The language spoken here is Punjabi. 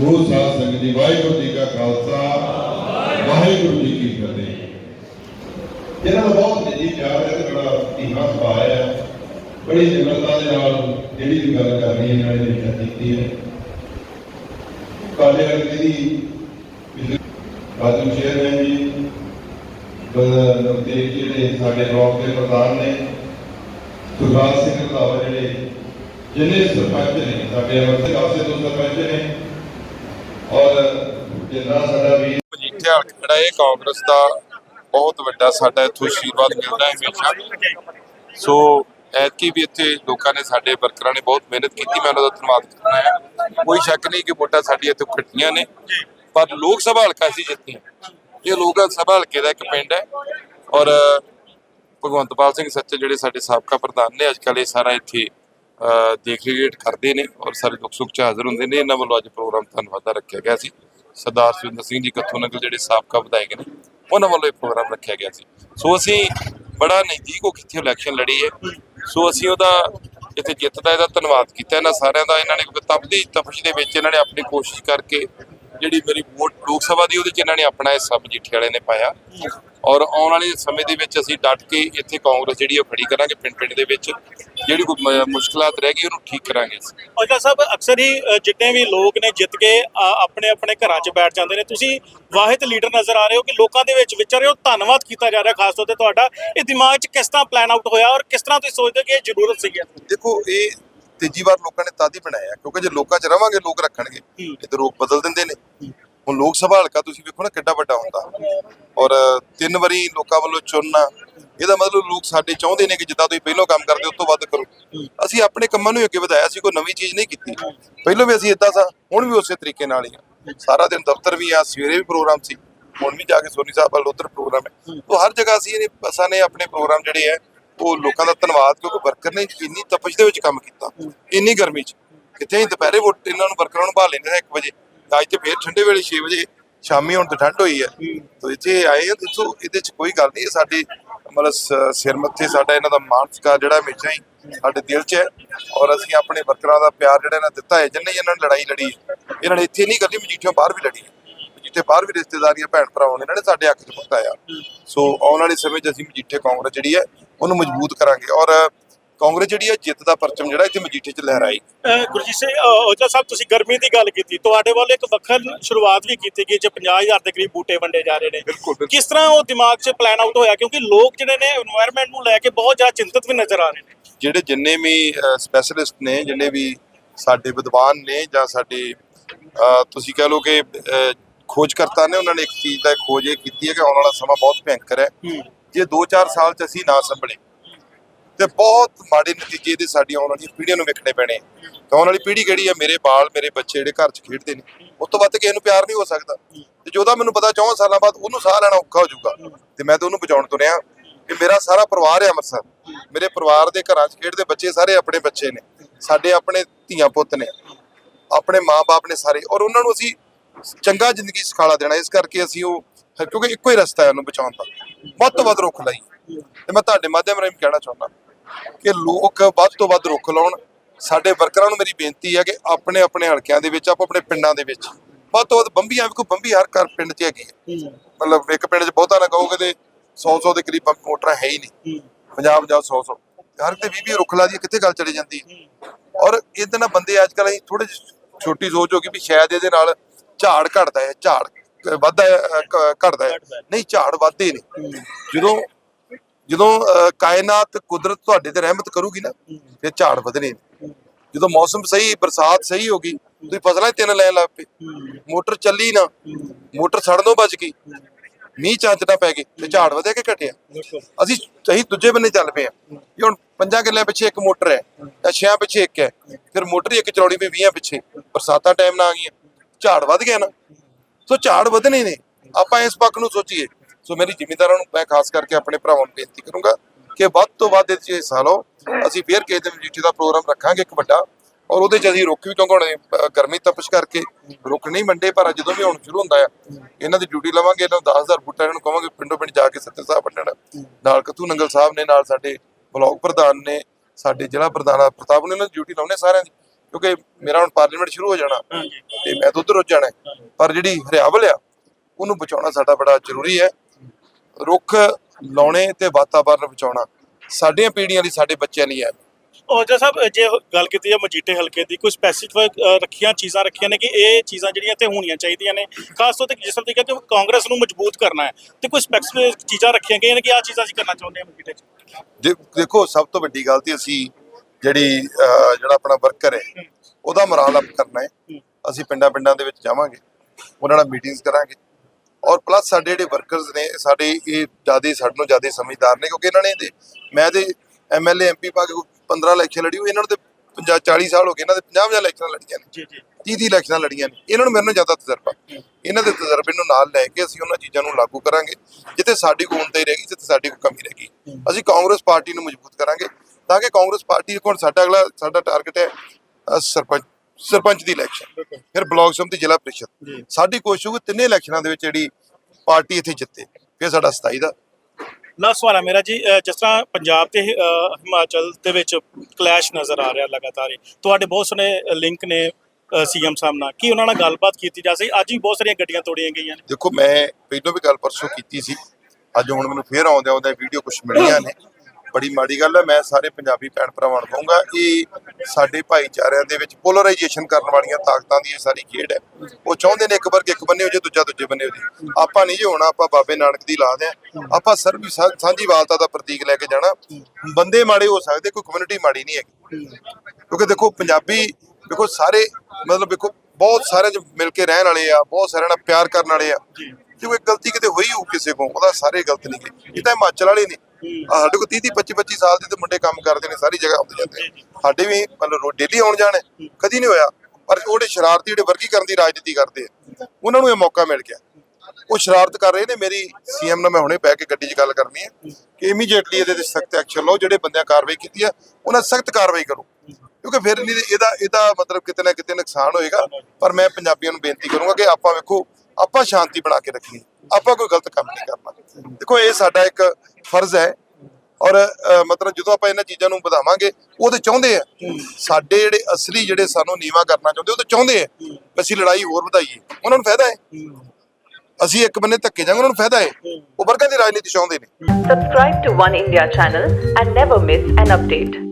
ਸਮੂਹ ਸਾਧ ਸੰਗਤ ਜੀ ਵਾਹਿਗੁਰੂ ਜੀ ਕਾ ਖਾਲਸਾ, ਵਾਹਿਗੁਰੂ ਜੀ ਕੀ ਫਤਿਹ। ਇਹਨਾਂ ਦਾ ਬਹੁਤ ਨਿੱਜੀ ਪਿਆਰ ਹੈ ਤੇ ਬੜਾ ਧੀਮਾ ਸੁਭਾਅ ਹੈ, ਬੜੀ ਨਿਮਰਤਾ ਦੇ ਨਾਲ ਜਿਹੜੀ ਵੀ ਗੱਲ ਕਰਨੀ ਇਹਨਾਂ ਨੇ ਨਿਸ਼ਚਿਤ ਕੀਤੀ ਹੈ। ਕਾਲੇ ਰੰਗ ਦੀ ਬਾਦਲ ਚੇਅਰਮੈਨ ਜੀ ਨਵਦੇਵ ਜੀ ਸਾਡੇ ਬਲਾਕ ਦੇ ਪ੍ਰਧਾਨ ਨੇ, ਸੁਖਰਾਜ ਸਿੰਘ ਰੰਧਾਵਾ ਜਿਹੜੇ, ਜਿੰਨੇ ਸਰਪੰਚ ਨੇ, ਸਾਡੇ ਅਮਰਤ ਕਾਸੇ ਤੋਂ ਸਰਪੰਚ ਨੇ ਔਰ ਜਿੰਨਾ ਸਾਡਾ ਵੀ ਮਜੀਠੇ ਹਲਕਾ ਜਿਹੜਾ ਇਹ ਕਾਂਗਰਸ ਦਾ ਬਹੁਤ ਵੱਡਾ ਸਾਡਾ ਇੱਥੋਂ ਆਸ਼ੀਰਵਾਦ ਮਿਲਦਾ ਹੈ ਹਮੇਸ਼ਾ। ਸੋ ਐਤਕੀ ਵੀ ਇੱਥੇ ਲੋਕਾਂ ਨੇ ਸਾਡੇ ਵਰਕਰਾਂ ਨੇ ਬਹੁਤ ਮਿਹਨਤ ਕੀਤੀ, ਮੈਂ ਉਹਨਾਂ ਦਾ ਧੰਨਵਾਦ ਕਰਨਾ ਹੈ। ਕੋਈ ਸ਼ੱਕ ਨਹੀਂ ਕਿ ਵੋਟਾਂ ਸਾਡੀਆਂ ਇੱਥੇ ਖੱਟੀਆਂ ਨੇ, ਪਰ ਲੋਕ ਸਭਾ ਹਲਕਾ ਸੀ ਜਿੱਥੇ। ਇਹ ਲੋਕ ਸਭਾ ਹਲਕੇ ਦਾ ਇੱਕ ਪਿੰਡ ਹੈ ਔਰ ਭਗਵੰਤਪਾਲ ਸਿੰਘ ਸੱਚੇ ਜਿਹੜੇ ਸਾਡੇ ਸਾਬਕਾ ਪ੍ਰਧਾਨ ਨੇ, ਅੱਜ ਕੱਲ੍ਹ ਇਹ ਸਾਰਾ ਇੱਥੇ ਦੇਖ ਰੇਖ ਕਰਦੇ ਨੇ ਔਰ ਸਾਰੇ ਦੁੱਖ ਸੁੱਖ ਚ ਹਾਜ਼ਰ ਹੁੰਦੇ ਨੇ। ਇਹਨਾਂ ਵੱਲੋਂ ਅੱਜ ਪ੍ਰੋਗਰਾਮ ਧੰਨਵਾਦ ਦਾ ਰੱਖਿਆ ਗਿਆ ਸੀ। ਸਰਦਾਰ ਸੁਰਿੰਦਰ ਸਿੰਘ ਜੀ ਕੱਥੋਂ ਨਗਰ ਜਿਹੜੇ ਸਾਬਕਾ ਵਿਧਾਇਕ ਨੇ, ਉਹਨਾਂ ਵੱਲੋਂ ਇਹ ਪ੍ਰੋਗਰਾਮ ਰੱਖਿਆ ਗਿਆ ਸੀ। ਸੋ ਅਸੀਂ ਬੜਾ ਨਜ਼ਦੀਕ ਹੋ ਕਿੱਥੇ ਇਲੈਕਸ਼ਨ ਲੜੀ ਹੈ। ਸੋ ਅਸੀਂ ਉਹਦਾ ਇੱਥੇ ਜਿੱਤ ਦਾ ਇਹਦਾ ਧੰਨਵਾਦ ਕੀਤਾ ਇਹਨਾਂ ਸਾਰਿਆਂ ਦਾ। ਇਹਨਾਂ ਨੇ ਕਿਉਂਕਿ ਤਪਦੀ ਤਪਸ਼ ਦੇ ਵਿੱਚ ਇਹਨਾਂ ਨੇ ਆਪਣੀ ਕੋਸ਼ਿਸ਼ ਕਰਕੇ ਜਿਹੜੀ ਮੇਰੀ ਵੋਟ ਲੋਕ ਸਭਾ ਦੀ, ਉਹਦੇ ਚ ਇਹਨਾਂ ਨੇ ਆਪਣਾ ਹਿੱਸਾ ਮਜੀਠੇ ਵਾਲੇ ਨੇ ਪਾਇਆ। ਔਰ ਆਉਣ ਵਾਲੇ ਸਮੇਂ ਦੇ ਵਿੱਚ ਅਸੀਂ ਡਟ ਕੇ ਇੱਥੇ ਕਾਂਗਰਸ ਜਿਹੜੀ ਉਹ ਖੜੀ ਕਰਾਂਗੇ ਪਿੰਡ ਪਿੰਡ ਦੇ ਵਿੱਚ। ਜਿਹੜੀ ਕੋਈ ਮ- ਮੁਸ਼ਕਲਾਤ ਰਹਿ ਗਈ ਉਹਨੂੰ ਠੀਕ ਕਰਾਂਗੇ ਔਜਲਾ ਸਾਹਿਬ ਅਕਸਰ ਹੀ ਜਿੰਨੇ ਵੀ ਲੋਕ ਨੇ ਜਿੱਤ ਕੇ ਆਪਣੇ ਆਪਣੇ ਘਰਾਂ 'ਚ ਬੈਠ ਜਾਂਦੇ ਨੇ ਤੁਸੀਂ ਵਾਹਿਦ ਲੀਡਰ ਨਜ਼ਰ ਆ ਰਹੇ ਹੋ ਕਿ ਲੋਕਾਂ ਦੇ ਵਿੱਚ ਵਿਚਰ ਰਹੇ ਹੋ ਧੰਨਵਾਦ ਕੀਤਾ ਜਾ ਰਿਹਾ ਖਾਸ ਤੌਰ ਤੇ ਤੁਹਾਡਾ। ਇਹ ਦਿਮਾਗ 'ਚ ਕਿਸ ਤਰ੍ਹਾਂ ਪਲਾਨ ਆਊਟ ਹੋਇਆ ਔਰ ਕਿਸ ਤਰ੍ਹਾਂ ਤੁਸੀਂ ਸੋਚਦੇ ਹੋ ਕਿ ਇਹ ਜ਼ਰੂਰਤ ਸੀ ਦੇਖੋ ਇਹ ਤੀਜੀ ਵਾਰ ਲੋਕਾਂ ਨੇ ਤਦ ਹੀ ਬਣਾਇਆ ਕਿਉਂਕਿ ਜੇ ਲੋਕਾਂ 'ਚ ਰਵਾਂਗੇ ਲੋਕ ਰੱਖਣਗੇ। ਇਹ ਤਾਂ ਲੋਕ ਬਦਲ ਦਿੰਦੇ ਨੇ। ਹੁਣ ਲੋਕ ਸਭਾ ਹਲਕਾ ਤੁਸੀਂ ਵੇਖੋ ਨਾ ਕਿੱਡਾ ਵੱਡਾ ਹੁੰਦਾ। ਔਰ ਤਿੰਨ ਵਾਰੀ ਲੋਕਾਂ ਵੱਲੋਂ ਚੁਣਨਾ, ਇਹਦਾ ਮਤਲਬ ਲੋਕ ਸਾਡੇ ਚਾਹੁੰਦੇ ਨੇ ਕਿ ਜਿੱਦਾਂ ਤੁਸੀਂ ਪਹਿਲਾਂ ਕੰਮ ਕਰਦੇ, ਉਸ ਤੋਂ ਵੱਧ ਕਰੋ। ਅਸੀਂ ਆਪਣੇ ਕੰਮਾਂ ਨੂੰ ਅੱਗੇ ਵਧਾਇਆ ਸੀ ਕੋਈ ਨਵੀਂ ਚੀਜ਼ ਨਹੀਂ ਕੀਤੀ। ਪਹਿਲਾਂ ਵੀ ਅਸੀਂ ਇਦਾਂ ਸਾਂ, ਹੁਣ ਵੀ ਉਸੇ ਤਰੀਕੇ ਨਾਲ ਹੀ ਆ ਸਾਰਾ ਦਿਨ ਦਫ਼ਤਰ ਵੀ ਆ, ਸਵੇਰੇ ਵੀ ਪ੍ਰੋਗਰਾਮ ਸੀ, ਹੁਣ ਵੀ ਜਾ ਕੇ ਸੋਨੀ ਸਾਹਿਬ ਵੱਲ ਉੱਧਰ ਪ੍ਰੋਗਰਾਮ ਹੈ। ਉਹ ਹਰ ਜਗ੍ਹਾ ਅਸੀਂ ਇਹਨੇ, ਅਸਾਂ ਨੇ ਆਪਣੇ ਪ੍ਰੋਗਰਾਮ ਜਿਹੜੇ ਹੈ, ਉਹ ਲੋਕਾਂ ਦਾ ਧੰਨਵਾਦ ਕਿਉਂਕਿ ਵਰਕਰ ਨੇ ਇੰਨੀ ਤਪਸ਼ ਦੇ ਵਿੱਚ ਕੰਮ ਕੀਤਾ, ਇੰਨੀ ਗਰਮੀ 'ਚ। ਕਿਤੇ ਅਸੀਂ ਦੁਪਹਿਰੇ ਵੋਟ, ਇਹਨਾਂ ਨੂੰ ਵਰਕਰਾਂ ਨੂੰ ਭਾਲ ਲੈਂਦੇ ਨੇ 1 ਵਜੇ। ਅੱਜ ਤੇ ਫੇਰ ਠੰਡੇ ਵੇਲੇ 6 ਵਜੇ ਸ਼ਾਮੀ ਹੁਣ ਤਾਂ ਠੰਡ ਹੋਈ ਹੈ। ਤੋ ਇੱਥੇ ਆਏ ਆ ਦੇਖੋ ਇਹਦੇ 'ਚ ਕੋਈ ਗੱਲ ਨਹੀਂ ਇਹ ਸਾਡੇ ਮਤਲਬ ਸਿਰ ਮੱਥੇ ਸਾਡਾ ਇਹਨਾਂ ਦਾ ਮਾਣ ਸਤਿਕਾਰ ਜਿਹੜਾ ਹਮੇਸ਼ਾ ਹੀ ਸਾਡੇ ਦਿਲ 'ਚ ਹੈ। ਔਰ ਅਸੀਂ ਆਪਣੇ ਵਰਕਰਾਂ ਦਾ ਪਿਆਰ ਜਿਹੜਾ ਇਹਨਾਂ ਦਿੱਤਾ ਹੈ, ਜਿੰਨੇ ਇਹਨਾਂ ਨੇ ਲੜਾਈ ਲੜੀ ਇਹਨਾਂ ਨੇ ਇੱਥੇ ਨਹੀਂ ਕਰਨੀ, ਮਜੀਠੀਆਂ ਬਾਹਰ ਵੀ ਲੜੀ ਹੈ। ਜਿੱਥੇ ਬਾਹਰ ਵੀ ਰਿਸ਼ਤੇਦਾਰੀਆਂ ਭੈਣ ਭਰਾਵਾਂ ਨੇ ਇਹਨਾਂ ਨੇ ਸਾਡੇ ਹੱਕ 'ਚ ਪਹੁੰਚਾਇਆ ਸੋ ਆਉਣ ਵਾਲੇ ਸਮੇਂ 'ਚ ਅਸੀਂ ਮਜੀਠੇ ਕਾਂਗਰਸ ਜਿਹੜੀ ਹੈ, ਉਹਨੂੰ ਮਜ਼ਬੂਤ ਕਰਾਂਗੇ। ਔਰ ਕਾਂਗਰਸ ਜਿਹੜੀ ਹੈ ਜਿੱਤ ਦਾ ਪਰਚਮ ਜਿਹੜਾ ਇੱਥੇ ਮਜੀਠੇ 'ਚ ਲਹਿਰਾਈ। ਗੁਰਜੀਤ ਸਿੰਘ ਔਜਲਾ ਸਾਹਿਬ ਤੁਸੀਂ ਗਰਮੀ ਦੀ ਗੱਲ ਕੀਤੀ ਤੁਹਾਡੇ ਵੱਲ ਇੱਕ ਵੱਖਰ ਸ਼ੁਰੂਆਤ ਵੀ ਕੀਤੀ ਗਈ ਜੇ 50000 ਦੇ ਕਰੀਬ ਬੂਟੇ ਵੰਡੇ ਜਾ ਰਹੇ ਨੇ। ਕਿਸ ਤਰ੍ਹਾਂ ਉਹ ਦਿਮਾਗ 'ਚ ਪਲਾਨ ਆਊਟ ਹੋਇਆ? ਕਿਉਂਕਿ ਲੋਕ ਜਿਹੜੇ ਨੇ এনवायरमेंट ਨੂੰ ਲੈ ਕੇ ਬਹੁਤ ਜ਼ਿਆਦਾ ਚਿੰਤਤ ਵੀ ਨਜ਼ਰ ਆ ਰਹੇ ਨੇ। ਜਿਹੜੇ ਜਿੰਨੇ ਵੀ ਸਪੈਸ਼ਲਿਸਟ ਨੇ ਜਿੰਨੇ ਵੀ ਸਾਡੇ ਵਿਦਵਾਨ ਨੇ ਜਾਂ ਸਾਡੇ ਤੁਸੀਂ ਕਹ ਲਓ ਕਿ ਖੋਜਕਰਤਾ ਨੇ ਉਹਨਾਂ ਨੇ ਇੱਕ ਚੀਜ਼ ਦਾ ਖੋਜ ਇਹ ਕੀਤੀ ਹੈ ਕਿ ਆਉਣ ਵਾਲਾ ਸਮਾਂ ਬਹੁਤ ਭਿਆਨਕ ਹੈ। ਜੇ 2-4 ਸਾਲ 'ਚ ਅਸੀਂ ਨਾ ਸੰਭਲੇ ਤੇ ਬਹੁਤ ਮਾੜੇ ਨਤੀਜੇ ਦੇ ਸਾਡੀਆਂ ਆਉਣ ਵਾਲੀਆਂ ਪੀੜ੍ਹੀਆਂ ਨੂੰ ਵੇਖਣੇ ਪੈਣੇ। ਆ। ਤੇ ਆਉਣ ਵਾਲੀ ਪੀੜ੍ਹੀ ਕਿਹੜੀ ਹੈ ਮੇਰੇ ਬਾਲ, ਮੇਰੇ ਬੱਚੇ ਜਿਹੜੇ ਘਰ 'ਚ ਖੇਡਦੇ ਨੇ। ਉਸ ਤੋਂ ਵੱਧ ਕਿਸੇ ਨੂੰ ਪਿਆਰ ਨਹੀਂ ਹੋ ਸਕਦਾ। ਤੇ ਜਿਹਦਾ ਮੈਨੂੰ ਪਤਾ 4 ਸਾਲਾਂ ਬਾਅਦ ਉਹਨੂੰ ਸਾਹ ਲੈਣਾ ਔਖਾ ਹੋ ਜਾਊਗਾ। ਤੇ ਮੈਂ ਤਾਂ ਉਹਨੂੰ ਬਚਾਉਣ ਤੋਂ ਰਿਹਾ। ਕਿ ਮੇਰਾ ਸਾਰਾ ਪਰਿਵਾਰ ਹੈ ਅੰਮ੍ਰਿਤਸਰ। ਮੇਰੇ ਪਰਿਵਾਰ ਦੇ ਘਰਾਂ 'ਚ ਖੇਡਦੇ ਬੱਚੇ ਸਾਰੇ ਆਪਣੇ ਬੱਚੇ ਨੇ। ਸਾਡੇ ਆਪਣੇ ਧੀਆਂ ਪੁੱਤ ਨੇ। ਆਪਣੇ ਮਾਪੇ ਨੇ ਸਾਰੇ। ਔਰ ਉਹਨਾਂ ਨੂੰ ਅਸੀਂ ਚੰਗਾ ਜ਼ਿੰਦਗੀ ਸਿਖਾਲਾ ਦੇਣਾ। ਇਸ ਕਰਕੇ ਅਸੀਂ ਉਹ ਕਿਉਂਕਿ ਇੱਕੋ ਹੀ ਰਸਤਾ ਹੈ ਉਹਨੂੰ ਬਚਾਉਣ ਦਾ। ਵੱਧ ਤੋਂ ਵੱਧ ਰੁੱਖ ਲਾਈ ਤੇ ਮੈਂ ਤੁਹਾਡੇ ਮਾਧਿਅਮ ਰਾਹੀਂ ਕਹਿਣਾ ਚਾਹੁੰਦਾ। ਕਿ ਲੋਕ ਵੱਧ ਤੋਂ ਵੱਧ ਰੁੱਖ ਲਾਉਣ। ਸਾਡੇ ਵਰਕਰਾਂ ਨੂੰ ਮੇਰੀ ਬੇਨਤੀ ਹੈ ਕਿ ਆਪਣੇ ਆਪਣੇ ਹਲਕਿਆਂ ਦੇ ਵਿੱਚ ਆਪ ਆਪਣੇ ਪਿੰਡਾਂ ਦੇ ਵਿੱਚ। ਵੱਧ ਤੋਂ ਵੱਧ ਬੰਬੀਆਂ ਵੀ ਕੋਈ ਬੰਬੀ ਹਰ ਘਰ ਪਿੰਡ 'ਚ ਹੈਗੀ ਹੈ। ਮਤਲਬ ਇੱਕ ਪਿੰਡ 'ਚ ਬਹੁਤਾ ਨਾ ਕਹੋਗੇ ਤੇ 100 100 ਦੇ ਕਰੀਬ ਮੋਟਰਾਂ ਹੈ ਹੀ ਨਹੀਂ। ਪੰਜਾਬ ਜਾਂ 100 100 ਹਰ ਤੇ 20 20 ਰੁੱਖ ਲਾ ਦੀ ਕਿੱਥੇ ਗੱਲ ਚਲੀ ਜਾਂਦੀ ਹੈ? ਔਰ ਇਹਦੇ ਨਾਲ ਬੰਦੇ ਅੱਜ ਕੱਲ੍ਹ ਅਸੀਂ ਥੋੜੇ ਛੋਟੀ ਸੋਚ ਹੋ ਗਈ ਵੀ ਸ਼ਾਇਦ ਇਹਦੇ ਨਾਲ ਝਾੜ ਘਟਦਾ ਹੈ ਝਾੜ ਵੱਧਦਾ ਘਟਦਾ ਹੈ। ਨਹੀਂ ਝਾੜ ਵੱਧਦੇ ਨੇ। ਜਦੋਂ ਜਦੋਂ ਕਾਇਨਾਤ ਕੁਦਰਤ ਤੁਹਾਡੇ ਤੇ ਰਹਿਮਤ ਕਰੂਗੀ ਨਾ ਫਿਰ ਝਾੜ ਵਧਣੇ ਨੇ ਜਦੋਂ ਮੌਸਮ ਸਹੀ ਬਰਸਾਤ ਸਹੀ ਹੋ ਗਈ ਤੁਸੀਂ ਫਸਲਾਂ ਤਿੰਨ ਲੈਣ ਲੱਗ ਪਏ। ਮੋਟਰ ਚੱਲੀ ਨਾ ਮੋਟਰ ਸੜਨੋਂ ਬਚ ਗਈ। ਮੀਂਹ ਚਾਂਚ ਨਾ ਪੈ ਗਏ ਤੇ ਝਾੜ ਵਧਿਆ ਕਿ ਘਟਿਆ? ਅਸੀਂ ਸਹੀ ਦੂਜੇ ਬੰਨੇ ਚੱਲ ਪਏ ਆ ਇਹ ਹੁਣ ਪੰਜਾਂ ਕਿੱਲਿਆਂ ਪਿੱਛੇ ਇੱਕ ਮੋਟਰ ਹੈ ਜਾਂ ਛਿਆਂ ਪਿੱਛੇ ਇੱਕ ਹੈ ਫਿਰ ਮੋਟਰ ਹੀ ਇੱਕ ਚੌੜੀ ਪਈ 20 ਪਿੱਛੇ। ਬਰਸਾਤਾਂ ਟਾਈਮ ਨਾਲ ਆ ਗਈਆਂ। ਝਾੜ ਵੱਧ ਗਿਆ ਨਾ। ਸੋ ਝਾੜ ਵਧਣੇ ਨੇ। ਆਪਾਂ ਇਸ ਪੱਖ ਨੂੰ ਸੋਚੀਏ। ਸੋ ਮੇਰੀ ਜ਼ਿਮੀਂਦਾਰਾਂ ਨੂੰ ਮੈਂ ਖਾਸ ਕਰਕੇ ਆਪਣੇ ਭਰਾਵਾਂ ਨੂੰ ਬੇਨਤੀ ਕਰੂੰਗਾ ਕਿ ਵੱਧ ਤੋਂ ਵੱਧ 'ਚ ਹਿੱਸਾ ਲਓ। ਅਸੀਂ ਫੇਰ ਕਿਸੇ ਦਿਨ ਮਜੀਠੀ ਦਾ ਪ੍ਰੋਗਰਾਮ ਰੱਖਾਂਗੇ ਇੱਕ ਵੱਡਾ ਔਰ ਉਹਦੇ 'ਚ ਅਸੀਂ ਰੁੱਖ ਵੀ ਕਿਉਂਕਿ ਗਰਮੀ ਤਪਸ਼ ਕਰਕੇ ਰੁੱਖ ਨਹੀਂ ਮੰਡੇ ਪਰ ਜਦੋਂ ਵੀ ਹੁਣ ਸ਼ੁਰੂ ਹੁੰਦਾ ਆ ਇਹਨਾਂ ਦੀ ਡਿਊਟੀ ਲਵਾਂਗੇ ਇਹਨਾਂ ਨੂੰ 10000 ਬੂਟਾ ਇਹਨਾਂ ਨੂੰ ਕਵਾਂਗੇ ਪਿੰਡੋਂ ਪਿੰਡ ਜਾ ਕੇ ਸੱਤਰ ਸਾਹਿਬ ਵੰਡਣ। ਨਾਲ ਕਤੂ ਨੰਗਲ ਸਾਹਿਬ ਨੇ ਨਾਲ ਸਾਡੇ ਬਲਾਕ ਪ੍ਰਧਾਨ ਨੇ ਸਾਡੇ ਜ਼ਿਲ੍ਹਾ ਪ੍ਰਧਾਨ ਪ੍ਰਤਾਪ ਨੇ ਇਹਨਾਂ ਦੀ ਡਿਊਟੀ ਲਾਉਣੇ ਸਾਰਿਆਂ ਦੀ ਕਿਉਂਕਿ ਮੇਰਾ ਹੁਣ ਪਾਰਲੀਮੈਂਟ ਸ਼ੁਰੂ ਹੋ ਜਾਣਾ ਤੇ ਮੈਂ ਤਾਂ ਉੱਧਰ ਰੁੱਝ ਜਾਣਾ। ਹੈ। ਪਰ ਜਿਹੜੀ ਹਰਿਆਵਲ ਆ ਉਹਨੂੰ ਬਚਾਉਣਾ ਸਾਡਾ ਬੜਾ ਜ਼ਰੂਰੀ ਹੈ। ਰੁੱਖ ਲਾਉਣੇ ਤੇ ਵਾਤਾਵਰਨ ਬਚਾਉਣਾ। ਸਾਡੀਆਂ ਪੀੜ੍ਹੀਆਂ ਲਈ ਸਾਡੇ ਬੱਚਿਆਂ ਲਈ ਹੈ ਔਜਲਾ ਸਾਹਿਬ ਜੇ ਗੱਲ ਕੀਤੀ ਹੈ ਮਜੀਠੇ ਹਲਕੇ ਦੀ ਕੋਈ ਸਪੈਸੀਫਿਕ ਰੱਖੀਆਂ ਚੀਜ਼ਾਂ ਰੱਖੀਆਂ ਨੇ ਕਿ ਇਹ ਚੀਜ਼ਾਂ ਜਿਹੜੀਆਂ ਤੇ ਹੋਣੀਆਂ ਚਾਹੀਦੀਆਂ ਨੇ? ਖਾਸ ਤੌਰ ਤੇ ਜਿਸ ਤਰ੍ਹਾਂ ਕਿ ਕਾਂਗਰਸ ਨੂੰ ਮਜ਼ਬੂਤ ਕਰਨਾ ਹੈ। ਤੇ ਕੋਈ ਸਪੈਸੀਫਿਕ ਚੀਜ਼ਾਂ ਰੱਖੀਆਂ ਗਈਆਂ ਨੇ ਕਿ ਆਹ ਚੀਜ਼ਾਂ ਅਸੀਂ ਕਰਨਾ ਚਾਹੁੰਦੇ ਹਾਂ ਮਜੀਠੇ 'ਚ ਦੇ- ਦੇਖੋ ਸਭ ਤੋਂ ਵੱਡੀ ਗੱਲ ਤੇ ਅਸੀਂ ਜਿਹੜੀ ਜਿਹੜਾ ਆਪਣਾ ਵਰਕਰ ਹੈ ਉਹਦਾ ਮਰਾਲ ਅਪ ਕਰਨਾ ਹੈ। ਅਸੀਂ ਪਿੰਡਾਂ ਪਿੰਡਾਂ ਦੇ ਵਿੱਚ ਜਾਵਾਂਗੇ। ਉਹਨਾਂ ਨਾਲ ਮੀਟਿੰਗਸ ਕਰਾਂਗੇ। ਔਰ ਪਲੱਸ ਸਾਡੇ ਜਿਹੜੇ ਵਰਕਰਸ ਨੇ ਸਾਡੇ ਇਹ ਜ਼ਿਆਦਾ ਸਾਡੇ ਨੂੰ ਜ਼ਿਆਦਾ ਸਮਝਦਾਰ ਨੇ ਕਿਉਂਕਿ ਇਹਨਾਂ ਨੇ ਤੇ ਮੈਂ ਤੇ ਐਮਐਲਏ ਐਮਪੀ ਪਾ ਕੇ 15 ਇਲੈਕਸ਼ਨ ਲੜੀ ਹੋਈ ਇਹਨਾਂ ਨੂੰ ਤੇ 50 40 ਸਾਲ ਹੋ ਗਏ ਇਹਨਾਂ ਦੇ 50 50 ਇਲੈਕਸ਼ਨਾਂ ਲੜੀਆਂ ਨੇ। ਜੀ ਜੀ। 30 30 ਇਲੈਕਸ਼ਨਾਂ ਲੜੀਆਂ ਨੇ। ਇਹਨਾਂ ਨੂੰ ਮੇਰੇ ਨਾਲ ਜ਼ਿਆਦਾ ਤਜਰਬਾ। ਇਹਨਾਂ ਦੇ ਤਜਰਬੇ ਨੂੰ ਨਾਲ ਲੈ ਕੇ ਅਸੀਂ ਉਹਨਾਂ ਚੀਜ਼ਾਂ ਨੂੰ ਲਾਗੂ ਕਰਾਂਗੇ ਜਿੱਥੇ ਸਾਡੀ ਕੋਲ ਤੇ ਰਹੇਗੀ ਜਿੱਥੇ ਸਾਡੀ ਕੋਈ ਕਮੀ ਰਹੇਗੀ। ਅਸੀਂ ਕਾਂਗਰਸ ਪਾਰਟੀ ਨੂੰ ਮਜ਼ਬੂਤ ਕਰਾਂਗੇ ਤਾਂ ਕਿ ਕਾਂਗਰਸ ਪਾਰਟੀ ਕੋਲ ਸਾਡਾ ਅਗਲਾ ਸਾਡਾ ਟਾਰਗੇਟ ਹੈ ਸਰਪੰਚ। ਸਰਪੰਚ ਦੀ ਇਲੈਕਸ਼ਨ ਫਿਰ ਬਲਾਕ ਸਮਿਤੀ ਜ਼ਿਲ੍ਹਾ ਪ੍ਰੀਸ਼ਦ। ਸਾਡੀ ਕੋਸ਼ਿਸ਼ ਹੋਊਗੀ ਤਿੰਨੇ ਇਲੈਕਸ਼ਨਾਂ ਦੇ ਵਿੱਚ ਜਿਹੜੀ ਪਾਰਟੀ ਇੱਥੇ ਜਿੱਤੇ ਫਿਰ ਸਾਡਾ 27 ਦਾ। ਲਾਸਟ ਸਵਾਲ ਹੈ ਮੇਰਾ ਜੀ ਜਿਸ ਤਰ੍ਹਾਂ ਪੰਜਾਬ ਤੇ ਹਿਮਾਚਲ ਦੇ ਵਿੱਚ ਕਲੈਸ਼ ਨਜ਼ਰ ਆ ਰਿਹਾ ਲਗਾਤਾਰ ਤੁਹਾਡੇ ਬਹੁਤ ਸਾਰੇ ਲਿੰਕ ਨੇ ਸੀਐਮ ਸਾਹਿਬ ਨਾਲ। ਕੀ ਉਹਨਾਂ ਨਾਲ ਗੱਲਬਾਤ ਕੀਤੀ ਜਾ ਸਕੀ? ਅੱਜ ਵੀ ਬਹੁਤ ਸਾਰੀਆਂ ਗੱਡੀਆਂ ਤੋੜੀਆਂ ਗਈਆਂ ਨੇ। ਦੇਖੋ ਮੈਂ ਪਹਿਲਾਂ ਵੀ ਗੱਲ ਪਰਸੋਂ ਕੀਤੀ ਸੀ। ਅੱਜ ਹੁਣ ਮੈਨੂੰ ਫੇਰ ਆਉਂਦੇ ਆਉਂਦੇ ਵੀਡੀਓ ਕੁਝ ਮਿਲੀਆਂ ਨੇ। ਬੜੀ ਮਾੜੀ ਗੱਲ ਹੈ। ਮੈਂ ਸਾਰੇ ਪੰਜਾਬੀ ਭੈਣ ਭਰਾਵਾਂ ਨੂੰ ਕਹੂੰਗਾ ਇਹ ਸਾਡੇ ਭਾਈਚਾਰਿਆਂ ਦੇ ਵਿੱਚ ਪੋਲਰਾਈਜੇਸ਼ਨ ਕਰਨ ਵਾਲੀਆਂ ਤਾਕਤਾਂ ਦੀ ਇਹ ਸਾਰੀ ਖੇਡ ਹੈ। ਉਹ ਚਾਹੁੰਦੇ ਨੇ ਇੱਕ ਵਰਗ ਇੱਕ ਬੰਨੇ ਹੋ ਜੇ, ਦੂਜਾ ਦੂਜੇ ਬੰਨੇ ਹੋ ਜੇ। ਆਪਾਂ ਨਹੀਂ ਜੇ ਹੋਣਾ, ਆਪਾਂ ਬਾਬੇ ਨਾਨਕ ਦੀ ਲਾਦ ਹੈ। ਆਪਾਂ ਸਰਬ ਸਾਂਝੀਵਾਲਤਾ ਦਾ ਪ੍ਰਤੀਕ ਲੈ ਕੇ ਜਾਣਾ। ਬੰਦੇ ਮਾੜੇ ਹੋ ਸਕਦੇ, ਕੋਈ ਕਮਿਊਨਿਟੀ ਮਾੜੀ ਨਹੀਂ ਹੈਗੀ। ਕਿਉਂਕਿ ਦੇਖੋ, ਪੰਜਾਬੀ ਦੇਖੋ, ਸਾਰੇ ਮਤਲਬ ਦੇਖੋ, ਬਹੁਤ ਸਾਰੇ ਜੋ ਮਿਲ ਕੇ ਰਹਿਣ ਵਾਲੇ ਆ, ਬਹੁਤ ਸਾਰਿਆਂ ਨਾਲ ਪਿਆਰ ਕਰਨ ਵਾਲੇ ਆ। ਜੇ ਕੋਈ ਗਲਤੀ ਕਿਤੇ ਹੋਈ ਹੋ ਕਿਸੇ ਕੋਲ, ਉਹਦਾ ਸਾਰੇ ਗਲਤ ਨਹੀਂ ਗਏ ਇਹ ਤਾਂ ਹਿਮਾਚਲ ਵਾਲੇ ਨੇ। ਸਾਡੇ ਕੋਲ 30 30 25 25 ਸਾਲ ਦੇ ਤੇ ਮੁੰਡੇ ਕੰਮ ਕਰਦੇ ਨੇ ਸਾਰੀ ਜਗ੍ਹਾ ਆਉਂਦੇ ਜਾਂਦੇ। ਸਾਡੇ ਵੀ ਮਤਲਬ ਡੇਲੀ ਆਉਣ ਜਾਣ ਕਦੀ ਨਹੀਂ ਹੋਇਆ। ਪਰ ਉਹ ਜਿਹੜੇ ਸ਼ਰਾਰਤੀ ਜਿਹੜੇ ਵਰਗੀਕਰਨ ਦੀ ਰਾਜਨੀਤੀ ਕਰਦੇ ਆ। ਉਹਨਾਂ ਨੂੰ ਇਹ ਮੌਕਾ ਮਿਲ ਗਿਆ। ਉਹ ਸ਼ਰਾਰਤ ਕਰ ਰਹੇ ਨੇ ਮੇਰੀ ਸੀਐਮ ਨਾਲ ਮੈਂ ਹੁਣੇ ਬਹਿ ਕੇ ਗੱਡੀ 'ਚ ਗੱਲ ਕਰਨੀ ਹੈ ਕਿ ਇਮੀਡੀਏਟਲੀ ਇਹਦੇ ਤੇ ਸਖਤ ਐਕਸ਼ਨ ਲਓ ਜਿਹੜੇ ਬੰਦਿਆਂ ਕਾਰਵਾਈ ਕੀਤੀ ਆ ਉਹਨਾਂ ਸਖਤ ਕਾਰਵਾਈ ਕਰੋ। ਕਿਉਂਕਿ ਫਿਰ ਨਹੀਂ ਇਹਦਾ ਇਹਦਾ ਮਤਲਬ ਕਿਤੇ ਨਾ ਕਿਤੇ ਨੁਕਸਾਨ ਹੋਏਗਾ। ਪਰ ਮੈਂ ਪੰਜਾਬੀਆਂ ਨੂੰ ਬੇਨਤੀ ਕਰੂੰਗਾ ਕਿ ਆਪਾਂ ਵੇਖੋ ਆਪਾਂ ਸ਼ਾਂਤੀ ਬਣਾ ਕੇ ਰੱਖਣੀ ਆਪਾਂ ਕੋਈ ਗਲਤ ਕੰਮ ਨਹੀਂ ਕਰਨਾ। ਦੇਖੋ, ਇਹ ਸਾਡਾ ਇੱਕ ਫਰਜ਼ ਹੈ ਔਰ ਮਤਲਬ ਜਦੋਂ ਆਪਾਂ ਇਹਨਾਂ ਚੀਜ਼ਾਂ ਨੂੰ ਵਧਾਵਾਂਗੇ, ਉਹ ਤੇ ਚਾਹੁੰਦੇ ਆ। ਸਾਡੇ ਜਿਹੜੇ ਅਸਲੀ ਜਿਹੜੇ ਸਾਨੂੰ ਨੀਵਾ ਕਰਨਾ ਚਾਹੁੰਦੇ, ਉਹ ਤੇ ਚਾਹੁੰਦੇ ਆ ਅਸੀਂ ਲੜਾਈ ਹੋਰ ਵਧਾਈਏ। ਉਹਨਾਂ ਨੂੰ ਫਾਇਦਾ ਹੈ। ਅਸੀਂ ਇੱਕ ਬੰਨੇ ਧੱਕੇ ਜਾਵਾਂਗੇ, ਉਹਨਾਂ ਨੂੰ ਫਾਇਦਾ ਹੈ। ਉਹ ਵਰਗਾਂ ਦੀ ਰਾਜਨੀਤੀ ਚਾਹੁੰਦੇ ਨੇ। Subscribe to One India channel and never miss an update.